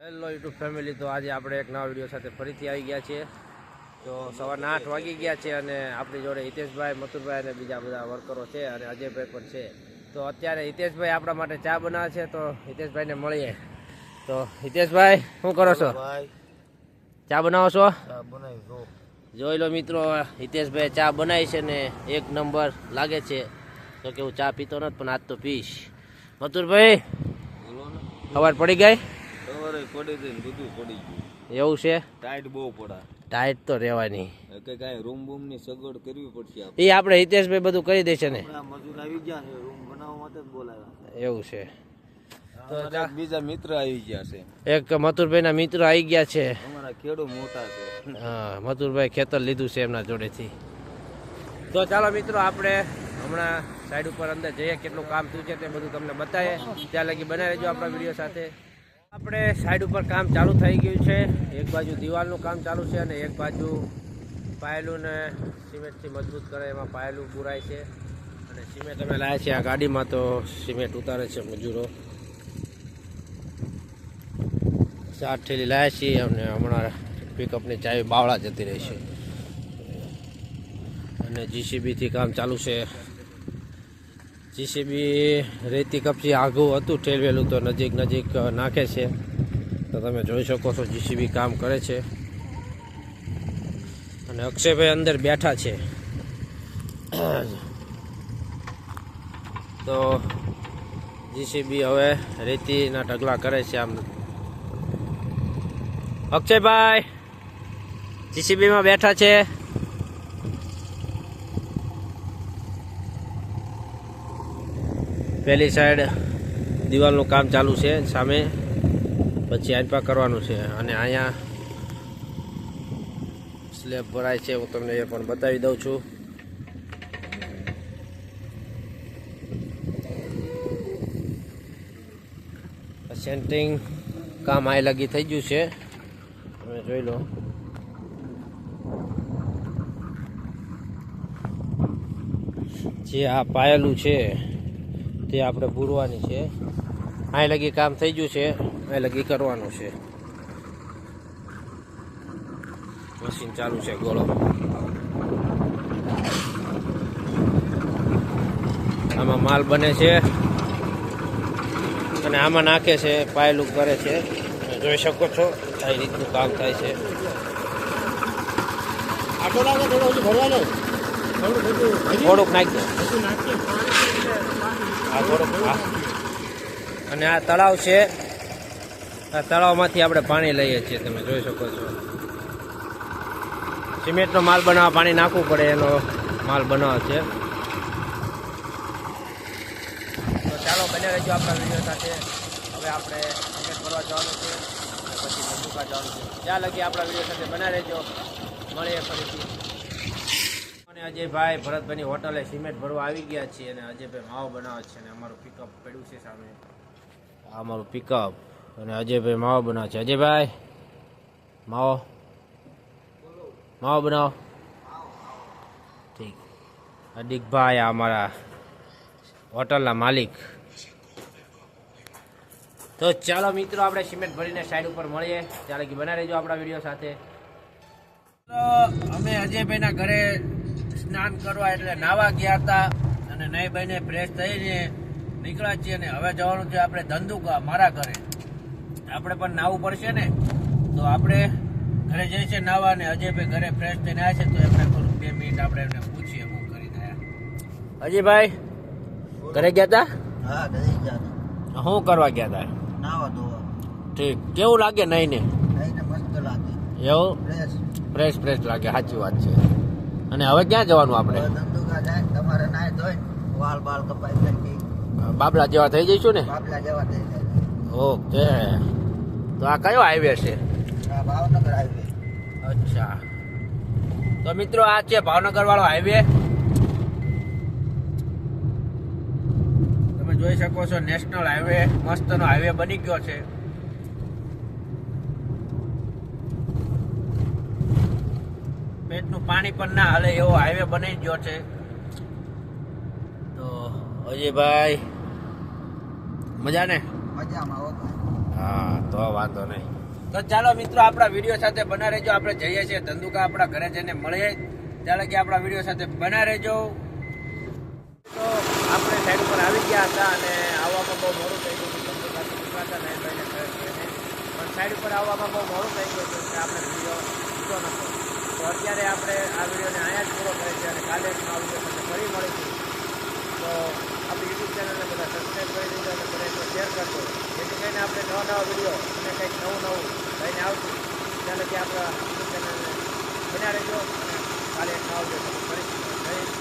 Hello YouTube family તો આજે આપણે એક નવા વીડિયો સાથે ફરીથી આવી ગયા છીએ. તો સવારના આઠ વાગી ગયા છે અને આપણી જોડે હિતેશભાઈ મથુરભાઈ અને બીજા બધા વર્કરો છે અને અજયભાઈ પણ છે. તો અત્યારે હિતેશભાઈ આપણા માટે ચા બનાવે છે તો હિતેશભાઈને મળીએ. તો હિતેશભાઈ શું કરો છો? ચા બનાવો છો? જોઈ લો મિત્રો હિતેશભાઈ ચા બનાવી છે ને એક નંબર લાગે છે. તો કે હું ચા પીતો નથી પણ આજ તો પીશ. મથુરભાઈ ખબર પડી ગઈ? પડી છે ને બધું પડી ગયું. એવું છે? ટાઈટ બહુ પડા. ટાઈટ તો રહેવાની. કે કાંઈ રૂમ બૂમની સગવડ કરવી પડશે એ આપણે હિતેશભાઈ બધું કરી દેશે ને. મજૂર આવી ગયા છે રૂમ બનાવવા માટે જ બોલાવ્યા એવું છે. બીજા મિત્ર આવી ગયા છે. એક મથુરભાઈના મિત્ર આવી ગયા છે. અમારા ખેડૂ મોટા છે. હા મથુરભાઈ ખેતર લીધું છે એમના જોડેથી. તો ચાલો મિત્રો આપણે હમણાં સાઈડ ઉપર અંદર જઈએ કેટલું કામ થયું છે તે બધું તમને બતાવીએ. ત્યાં લગી બનાવી રહેજો આપણા વીડિયો સાથે. આપણે સાઈડ ઉપર કામ ચાલુ થઈ ગયું છે. એક બાજુ દિવાલનું કામ ચાલુ છે અને એક બાજુ પાયલું ને સિમેન્ટથી મજબૂત કરે એમાં પાયલું પુરાય છે. અને સિમેન્ટ અમે લાવ્યા છે આ ગાડીમાં તો સિમેન્ટ ઉતારે છે મજૂરો. સાત ઠેલી લાવ્યા છીએ અને હમણાં પિકઅપની ચાવી બાવળા જતી રહેશે અને જીસીબીથી કામ ચાલુ છે. જીસીબી રેતી કપચી આઘું હતું ઠેલવેલું તો નજીક નજીક નાખે છે. તો તમે જોઈ શકો છો જીસીબી કામ કરે છે. અને અક્ષયભાઈ અંદર બેઠા છે. તો જીસીબી હવે રેતીના ઢગલા કરે છે આમ. અક્ષયભાઈ, જીસીબીમાં બેઠા છે. પેલી સાઈડ દિવાલનું કામ ચાલુ છે, સામે પછી આજપા કરવાનું છે. અને અહીંયા સ્લેબ ભરાય છે, હું તમને એ પણ બતાવી દઉં છું. સેન્ટ્રિંગ કામ આ લગી થઈ ગયું છે. તમે જોઈ લો. જે આ પાયેલું છે તે આપણે પૂરવાની છે. અહીં લગી કામ થઈ ગયું છે. અહીં લગી કરવાનું છે. મશીન ચાલુ છે ગોળો. આમાં માલ બને છે. અને આમાં નાખે છે પાયેલું કરે છે. જોઈ શકો છો, આ રીતનું કામ થાય છે. આટો લાગે, થોડો હજુ ભરવાનો થોડુંક નાખીએ થોડુંક આ. અને આ તળાવ છે. આ તળાવમાંથી આપણે પાણી લઈએ છીએ તમે જોઈ શકો છો. સિમેન્ટનો માલ બનાવવા પાણી નાખવું પડે એનો માલ બનાવે છે. તો ચાલો બને રહેજો આપણા વીડિયો સાથે. હવે આપણે સિમેન્ટ ભરવા જવાનું છે પછી ધંધુકા જવાનું છે. ત્યાં લગી આપણા વીડિયો સાથે બના રહેજો. મળીએ ફરીથી. અને અજયભાઈ ભરતભાઈની હોટલે સિમેન્ટ ભરવા આવી ગયા છીએ અને અજયભાઈ માવો બનાવે છે અને અમારું પિકઅપ પડ્યું છે સામે. અમારું પિકઅપ અને અજયભાઈ માવો બનાવે છે. અજયભાઈ, માવો. માવો બનાવો. ઠીક. અડીકભાઈ આ અમારા હોટલના માલિક. તો ચાલો મિત્રો, આપણે સિમેન્ટ ભરીને સાઈડ ઉપર મળીએ. ત્યારે કે બના રહેજો આપણા વીડિયો સાથે. અમે અજયભાઈના ઘરે સ્નાન કરવા એટલે નાવા ગયા હતા અને નહીં ભાઈને ફ્રેશ થઈને નીકળ્યા છીએ અને હવે જવાનું છે આપણે ધંધુકા મારા ઘરે. આપણે પણ નાવું પડશે ને? તો આપણે ઘરે જઈએ છીએ નાવા અને અજયભાઈ ઘરે ફ્રેશ થઈને આવ્યા છે તો એમને થોડું બે મિનિટ આપણે એમને પૂછીએ હું કરી આવ્યા અજયભાઈ ઘરે ગયા હતા હા ઘરે ગયા શું કરવા ગયા હતા નાવા ધોવા. ઠીક. કેવું લાગે નહીં ને? નહીં મસ્ત લાગે. એવું? ફ્રેશ ફ્રેશ ફ્રેશ લાગે. સાચી વાત છે. અને હવે ક્યાં જવાનું આપણે? બાબલા જેવા થઈ જઈશું ને? બાપલા જેવા થઈ ઓકે. તો આ કયો હાઈવે છે? આ ભાવનગર હાઈવે અચ્છા. તો મિત્રો આ છે ભાવનગર વાળો હાઈવે તમે જોઈ શકો છો નેશનલ હાઈવે મસ્તનો હાઈવે બની ગયો છે. પેટનું પાણી પણ ના હાલે એવો હાઈવે બની ગયો છે. તો અજયભાઈ મજા ને હો હા તો વાંધો નહીં. તો ચાલો મિત્રો આપણા વીડિયો સાથે બના રહેજો. આપણે જઈએ છીએ ધંધુકા આપણા ઘરે જઈને મળીએ. ત્યારે કે આપણા વીડિયો સાથે બના રહેજો. તો આપણે સાઈડ ઉપર આવી ગયા હતા અને આવવામાં બહુ મોડું થઈ ગયું પણ સાઈડ ઉપર આવવામાં બહુ મોડું થઈ ગયું હતું આપણે વીડિયો નહોતો તો અત્યારે આપણે આ વિડીયોને અહીંયા જ પૂરો કરે છે અને કાલે નવા વીડિયો સાથે ફરી મળીશું. તો આપણી યુટ્યુબ ચેનલને બધા સબસ્ક્રાઈબ કરી દીધો અને બધા એકવાર શેર કરજો. જેથી કરીને આપણે નવા નવા વીડિયો અને કંઈક નવું નવું લઈને આવશું. ત્યાં લગી આપણા યુટ્યુબ ચેનલને બન્યા રહેજો અને કાલે એક નવા વીડિયો ફરીશું જય